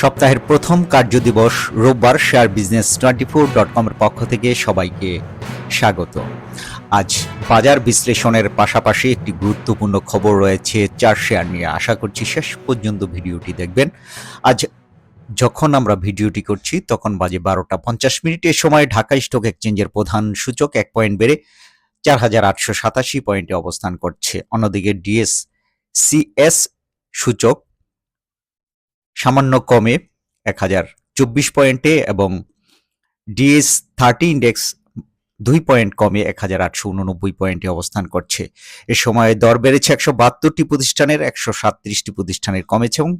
সপ্তাহের প্রথম কার্যদিবস রোববার share business twenty four dot কমের পক্ষ থেকে সবাইকে স্বাগত। আজ বাজার বিশ্লেষণের পাশাপাশি একটি গুরুত্বপূর্ণ খবর রয়েছে চার শেয়ার নিয়ে। আশা করছি শেষ পর্যন্ত ভিডিওটি দেখবেন। আজ যখন আমরা ভিডিওটি করছি, তখন বাজে বারোটা পঞ্চাশ মিনিটের সময় ঢাকা স্টক এক্সচেঞ্জের প্রধান সূচক এক পয়েন্ট বেড়ে চার হাজার আটশো সাতাশি পয়েন্টে অবস্থান করছে। অন্যদিকে ডিএস সিএস সূচক সামান্য কমে এক হাজার চব্বিশ পয়েন্টে এবং ডিএস থার্টি ইন্ডেক্স দুই পয়েন্ট কমে এক হাজার আটশো উননব্বই পয়েন্টে অবস্থান করছে। এ সময়ে দর বেড়েছে একশো বাহাত্তরটি প্রতিষ্ঠানের, একশো সাতত্রিশটি প্রতিষ্ঠানের কমেছে এবং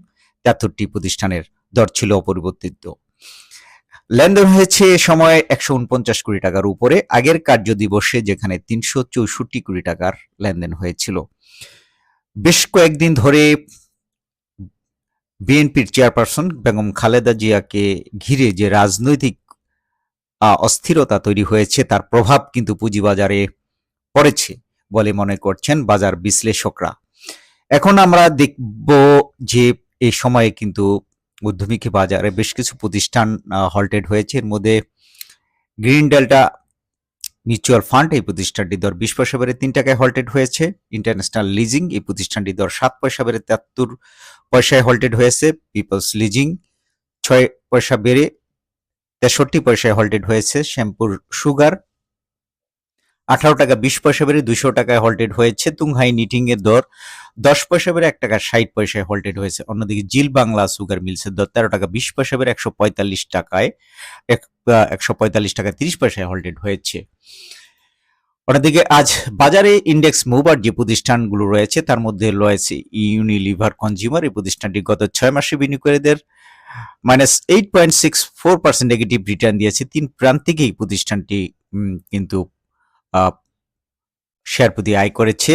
তেহাত্তরটি প্রতিষ্ঠানের দর ছিল অপরিবর্তিত। লেনদেন হয়েছে এ সময় একশো উনপঞ্চাশ কোটি টাকার উপরে। আগের কার্য দিবসে যেখানে তিনশো চৌষট্টি কোটি টাকার লেনদেন হয়েছিল। বেশ কয়েকদিন ধরে বিএনপির চেয়ারপারসন বেগম খালেদা জিয়াকে ঘিরে যে রাজনৈতিক অস্থিরতা তৈরি হয়েছে, তার প্রভাব কিন্তু পুঁজিবাজারে পড়েছে বলে মনে করছেন বাজার বিশ্লেষকরা। এখন আমরা দেখব যে এই সময়ে কিন্তু মধ্যমুখী বাজারে বেশ কিছু প্রতিষ্ঠান হল্টেড হয়েছে। এর মধ্যে গ্রিন ডেল্টা মিউচুয়াল ফান্ড এই প্রতিষ্ঠানটি দর বিশ পয়সা বেড়ে তিন টাকায় হল্টেড হয়েছে। ইন্টারন্যাশনাল লিজিং এই প্রতিষ্ঠানটি দর সাত পয়সা বেড়ে তেহাত্তর পয়সায় হল্টেড হয়েছে। পিপলস লিজিং ছয় পয়সা বেড়ে তেষট্টি পয়সায় হল্টেড হয়েছে। শ্যাম্পুর সুগার আঠারো টাকা, বিশ পয়সা বেড়ে দুশো টাকায় হল্টেড হয়েছে। তুংহাই নিটিং এর দর দশ পয়সা বেড়ে এক টাকা, ষাট পয়সায় হল্টেড হয়েছে। অন্যদিকে জিল বাংলা সুগার মিলসের দর তেরো টাকা, বিশ পয়সা বেড়ে একশো পঁয়তাল্লিশ টাকায় একশো পঁয়তাল্লিশ টাকা, তিরিশ পয়সায় হল্টেড হয়েছে। অন্যদিকে আজ বাজারে ইন্ডেক্স মুভার যে প্রতিষ্ঠানগুলো রয়েছে, তার মধ্যে রয়েছে ইউনিলিভার কনজিউমার এই প্রতিষ্ঠানটি গত ছয় মাসে বিনিয়োগকারীদের minus eight point six four percent negative return দিয়েছে। তিন প্রান্তিকে এই প্রতিষ্ঠানটি কিন্তু শেয়ার প্রতি আয় করেছে।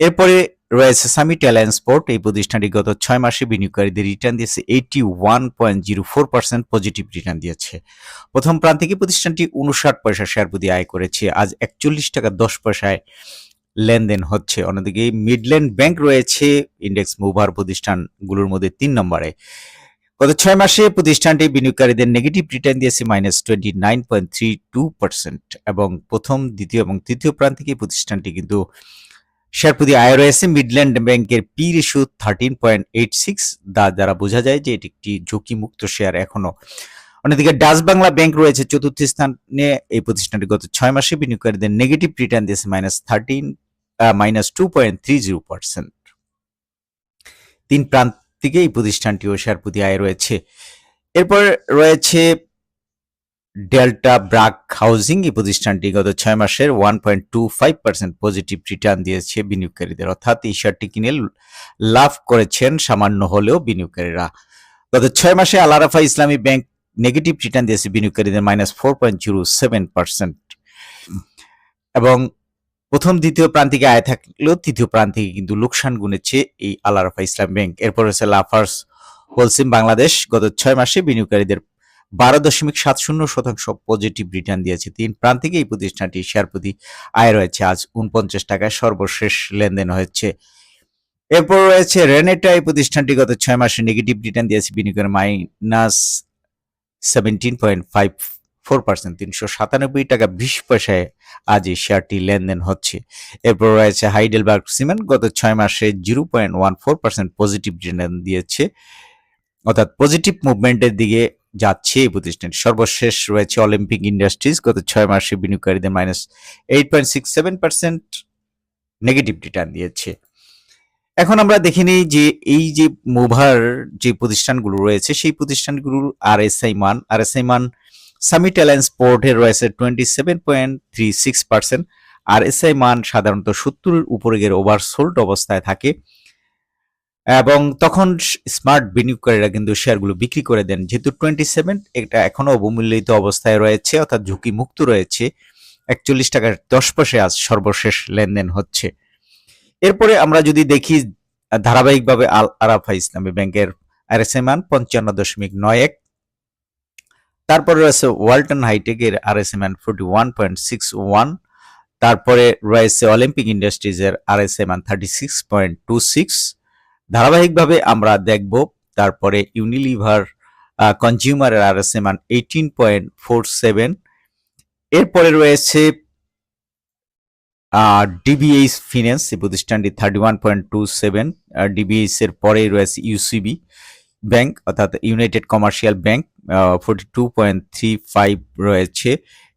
এরপরে রয়েছে সামিট অ্যালায়েন্স পোর্ট এই প্রতিষ্ঠানটি গত ছয় মাসে বিনিয়োগকারীদের রিটার্ন দিয়েছে eighty one point zero four percent positive return দিয়েছে। প্রথম প্রান্তিকে প্রতিষ্ঠানটি উনষাট পয়সা শেয়ার প্রতি আয় করেছে, আজ একচল্লিশ টাকা দশ পয়সায় লেনদেন হচ্ছে। অন্যদিকে মিডল্যান্ড ব্যাংক রয়েছে ইন্ডেক্স মুভার প্রতিষ্ঠানগুলোর মধ্যে তিন নম্বরে। গত ছয় মাসে প্রতিষ্ঠানটি বিনিয়োগকারীদের নেগেটিভ রিটার্ন দিয়েছে minus twenty nine point three two percent এবং প্রথম, দ্বিতীয় এবং তৃতীয় প্রান্তিকে প্রতিষ্ঠানটি কিন্তু শেয়ার প্রতি আয় রয়েছে। মিডল্যান্ড ব্যাংকের P ratio thirteen point eight six দ্বারা বোঝা যায় যে এটি একটি ঝুঁকিমুক্ত শেয়ার এখনও। অন্যদিকে ডাচ বাংলা ব্যাংক রয়েছে চতুর্থ স্থানে। এই প্রতিষ্ঠানটি গত ছয় মাসে বিনিয়োগকারীদের নেগেটিভ রিটার্ন দিয়েছে minus thirteen minus two point three zero percent তিন প্রান্ত থেকে এই প্রতিষ্ঠানটিও শেয়ার প্রতি আয় রয়েছে। এরপর রয়েছে ডেল্টা ব্রাক হাউজিং এই প্রতিষ্ঠানটি গত ছয় মাসের one point two five percent positive return দিয়েছে বিনিয়োগকারীদের। অর্থাৎ এই শেয়ারটি কিনে লাভ করেছেন সামান্য হলেও বিনিয়োগকারীরা। গত ছয় মাসে আলারাফা ইসলামী ব্যাংক নেগেটিভ রিটার্ন দিয়েছে বিনিয়োগকারীদের minus four point zero seven percent এবং প্রথম দ্বিতীয় প্রান্তিকে আয় থাকলেও তৃতীয় প্রান্তিকে কিন্তু লোকসান গুনেছে এই আলারাফা ইসলাম ব্যাংক। এরপর হচ্ছে লাফার্স হোলসিম বাংলাদেশ। গত ছয় মাসে বিনিয়োগকারীদের বারো দশমিক সাত শূন্য শতাংশ পজিটিভ রিটার্ন দিয়েছে। তিন প্রান্তিকে এই প্রতিষ্ঠানটি শেয়ার প্রতি আয় রয়েছে। আজ উনপঞ্চাশ টাকায় সর্বশেষ লেনদেন হয়েছে। এরপর রয়েছে রেনেটা এই প্রতিষ্ঠানটি গত ছয় মাসে নেগেটিভ রিটার্ন দিয়েছে। বিনিয়োগের minus seventeen point five four percent, তিনশো সাতানব্বই টাকা বিশ পয়সায় আজ এই শেয়ারটি লেনদেন হচ্ছে। এরপর রয়েছে হাইডেলবার্গ সিমেন্ট, গত ছয় মাসে zero point one four percent positive return দিয়েছে। অর্থাৎ পজিটিভ মুভমেন্টের দিকে যাচ্ছে এই প্রতিষ্ঠানটি। সর্বশেষ রয়েছে অলিম্পিক ইন্ডাস্ট্রিজ গত ছয় মাসে বিনিয়োগকারীদের minus eight point six seven percent negative return দিয়েছে। এখন আমরা দেখে নিই যে এই যে মুভার যে প্রতিষ্ঠানগুলো রয়েছে, সেই প্রতিষ্ঠানগুলোর আর এস আই মান আর এস আই মান সামিট অ্যালায়েন্স পোর্টে রয়েছে twenty seven point three six percent R S I মান সাধারণত সত্তরের উপরে গিয়ে ওভারসোল্ড অবস্থায় থাকে। এবং তখন স্মার্ট বিনিয়োগকারীরা কিন্তু শেয়ারগুলো বিক্রি করে দেন। যেহেতু টোয়েন্টি সেভেন এটা এখনও অবমূল্যিত অবস্থায় রয়েছে, অর্থাৎ ঝুঁকি মুক্ত রয়েছে, একচল্লিশ টাকার দশ পয়সা আজ সর্বশেষ লেনদেন হচ্ছে। এরপরে আমরা যদি দেখি, ধারাবাহিকভাবে আল আরাফা ইসলামী ব্যাংকের আর এস আই মান পঞ্চান্ন দশমিক নয় এক তারপরে রয়েছে ওয়ালটন হাইটেকের আর এস মান forty one point six one তারপরে রয়েছে অলিম্পিক ইন্ডাস্ট্রিজের আর এস মান thirty six point two six ধারাবাহিকভাবে আমরা দেখব তারপরে ইউনিলিভার কনজিউমারের আর এস এ মান এইটিন পয়েন্ট ফোর সেভেন এরপরে রয়েছে ডিবিএইচ ফিন্যান্স এই প্রতিষ্ঠানটি thirty one point two seven DBH এর পরেই রয়েছে ইউসিবি ব্যাংক, অর্থাৎ United Commercial Bank forty two point three five রয়েছে।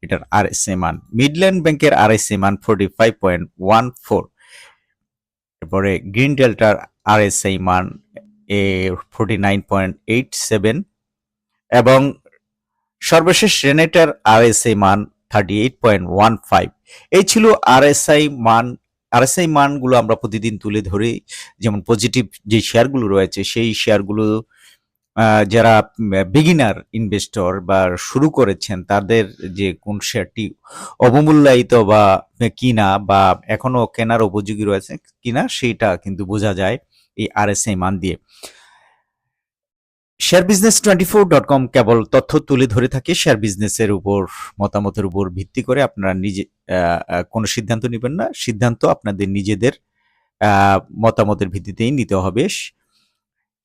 এটার আর এস এ মান। মিডল্যান্ড ব্যাংকের আর এস এ মান forty five point one four তারপরে গ্রিন ডেল্টার আর এস আই মান এ forty nine point eight seven এবং সর্বশেষ রেনেটার আর এস আই মান thirty eight point one five এই ছিল আর এস আই মান আর এস আই মানগুলো আমরা প্রতিদিন তুলে ধরে, যেমন পজিটিভ যে শেয়ারগুলো রয়েছে, সেই শেয়ারগুলো যারা বিগিনার ইনভেস্টর বা শুরু করেছেন, তাদের যে কোন শেয়ারটি অবমূল্যায়িত বা কিনা বা এখনও কেনার উপযোগী রয়েছে কিনা সেটা কিন্তু বোঝা যায় এই আর এস আই মান দিয়ে। Share business twenty four dot com কেবল তথ্য তুলে ধরে থাকে শেয়ার বিজনেসের উপর, মতামতের উপর ভিত্তি করে আপনারা নিজে কোনো সিদ্ধান্ত নেবেন না। সিদ্ধান্ত আপনাদের নিজেদের মতামতের ভিত্তিতেই নিতে হবে।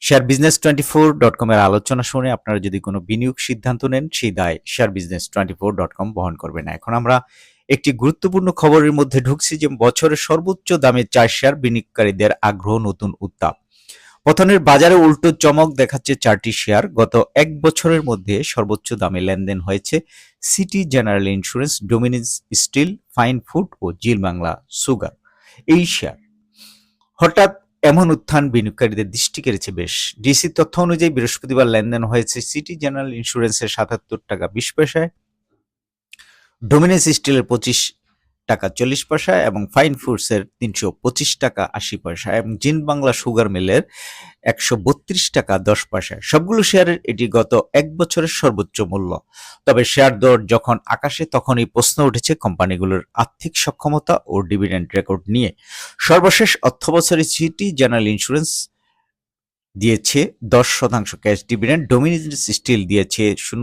Share business twenty four dot কমের আলোচনা শুনে আপনারা যদি কোনো বিনিয়োগ সিদ্ধান্ত নেন, সেই দায় share business twenty four dot com বহন করবে না। এখন আমরা একটি গুরুত্বপূর্ণ খবরের মধ্যে ঢুকছি যে বছরের সর্বোচ্চ দামে চার শেয়ার বিনিয়োগকারীদের আগ্রহ নতুন উত্তাপ। পতনের বাজারে উল্টো চমক দেখাচ্ছে চারটি শেয়ার। গত এক বছরের মধ্যে সর্বোচ্চ দামে লেনদেন হয়েছে city general insurance Dominage steel, fine food ও জিল বাংলা সুগার। এই শেয়ার হঠাৎ এমন উত্থান বিনিয়োগকারীদের দৃষ্টি কেড়েছে বেশ। ডিসি তথ্য অনুযায়ী বৃহস্পতিবার লেনদেন হয়েছে সিটি জেনারেল ইন্স্যুরেন্সের সাতাত্তর টাকা বিশ পয়সায়। ডোমিনেস স্টিলের পঁচিশ টাকা চল্লিশ পয়সা এবং ফাইন ফুডসের তিনশো পঁচিশ টাকা আশি পয়সা এবং জিন বাংলা সুগার মিলের একশো বত্রিশ টাকা দশ পয়সা। সবগুলো শেয়ারের এটি গত এক বছরের সর্বোচ্চ মূল্য। তবে শেয়ার দর যখন আকাশে তখনই প্রশ্ন উঠেছে কোম্পানিগুলোর আর্থিক সক্ষমতা ও ডিভিডেন্ড রেকর্ড নিয়ে। সর্বশেষ অর্থ বছরে সিটি জেনারেল ইন্স্যুরেন্স দিয়েছে দশ শতাংশ ক্যাশ ডিভিডেন্ড ডোমিনিজ স্টিল দিয়েছে শূন্য